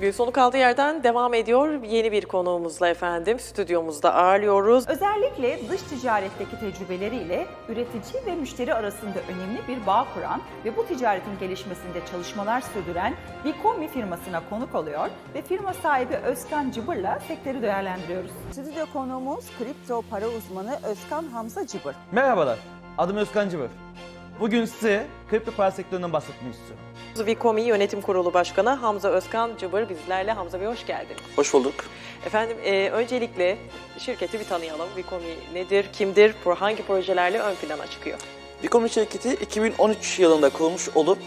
Gün sonu kaldığı yerden devam ediyor. Yeni bir konuğumuzla efendim stüdyomuzda ağırlıyoruz. Özellikle dış ticaretteki tecrübeleriyle üretici ve müşteri arasında önemli bir bağ kuran ve bu ticaretin gelişmesinde çalışmalar sürdüren Vikomi firmasına konuk oluyor ve firma sahibi Özkan Cıbır'la sektörü değerlendiriyoruz. Stüdyo konuğumuz kripto para uzmanı Özkan Hamza Cıbır. Merhabalar, adım Özkan Cıvır. Bugün size kripto para sektöründen bahsetmek istiyorum. Vikomi Yönetim Kurulu Başkanı Hamza Özkan Cıbır bizlerle. Hamza Bey hoş geldiniz. Hoş bulduk. Efendim e, öncelikle şirketi bir tanıyalım. Vikomi nedir, kimdir, hangi projelerle ön plana çıkıyor? Vikomi şirketi 2013 yılında kurulmuş olup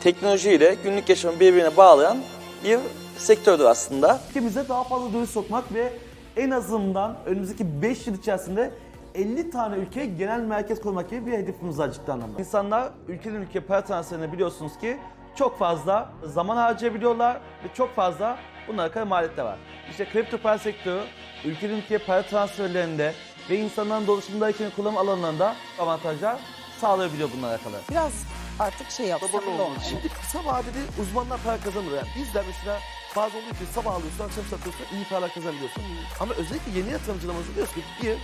teknolojiyle günlük yaşamı birbirine bağlayan bir sektördür aslında. Ülkemize daha fazla döviz sokmak ve en azından önümüzdeki 5 yıl içerisinde 50 tane ülkeye genel merkez koymak gibi bir hedefimiz var ciddi anlamda. İnsanlar ülkeden ülkeye para transferine biliyorsunuz ki çok fazla zaman harcayabiliyorlar ve çok fazla bunlara kadar maliyetler var. İşte kripto para sektörü ülkeden ülkeye para transferlerinde ve insanların dolaşımdayken kullanım alanlarında avantajlar sağlayabiliyor bunlara kadar. Biraz artık şey yap, Sabırlı sabırlı ol. olmalı. Şimdi kısa vadede uzmanlar para kazanır. Yani bizler mesela bazı oluyor ki sabah alıyorsun, akşam satıyorsun, iyi para kazanabiliyorsun. Ama özellikle yeni yatırımcılarımızda diyoruz ki bir,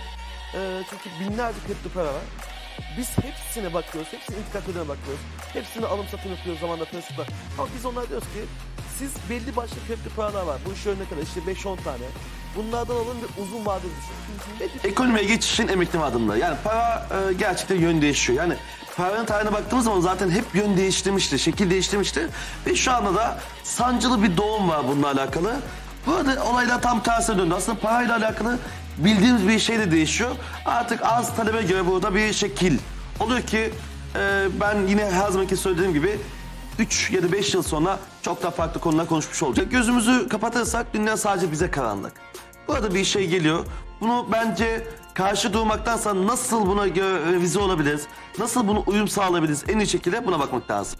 e, çünkü binlerce kripto para var. Biz hepsine bakıyoruz, hepsinin indikatörlerine bakıyoruz. Hepsini alım satım yapıyoruz zamanla prensipler. Ama biz onlara diyoruz ki siz belli başlı kripto paralar var. Bu iş örnek kadar işte 5-10 tane. Bunlardan alın ve uzun vadeli düşünün. Ve bir- Ekonomiye geçişin emekli adımları. Yani para e, gerçekten yön değişiyor. Yani paranın tarihine baktığımız zaman zaten hep yön değiştirmişti, şekil değiştirmişti. Ve şu anda da sancılı bir doğum var bununla alakalı. Bu arada olaylar tam tersine döndü. Aslında parayla alakalı bildiğimiz bir şey de değişiyor. Artık az talebe göre burada bir şekil oluyor ki e, ben yine her zamanki söylediğim gibi 3 ya da 5 yıl sonra çok daha farklı konular konuşmuş olacak. Gözümüzü kapatırsak dünya sadece bize karanlık. Burada bir şey geliyor. Bunu bence karşı durmaktansa nasıl buna revize olabiliriz? Nasıl bunu uyum sağlayabiliriz? En iyi şekilde buna bakmak lazım.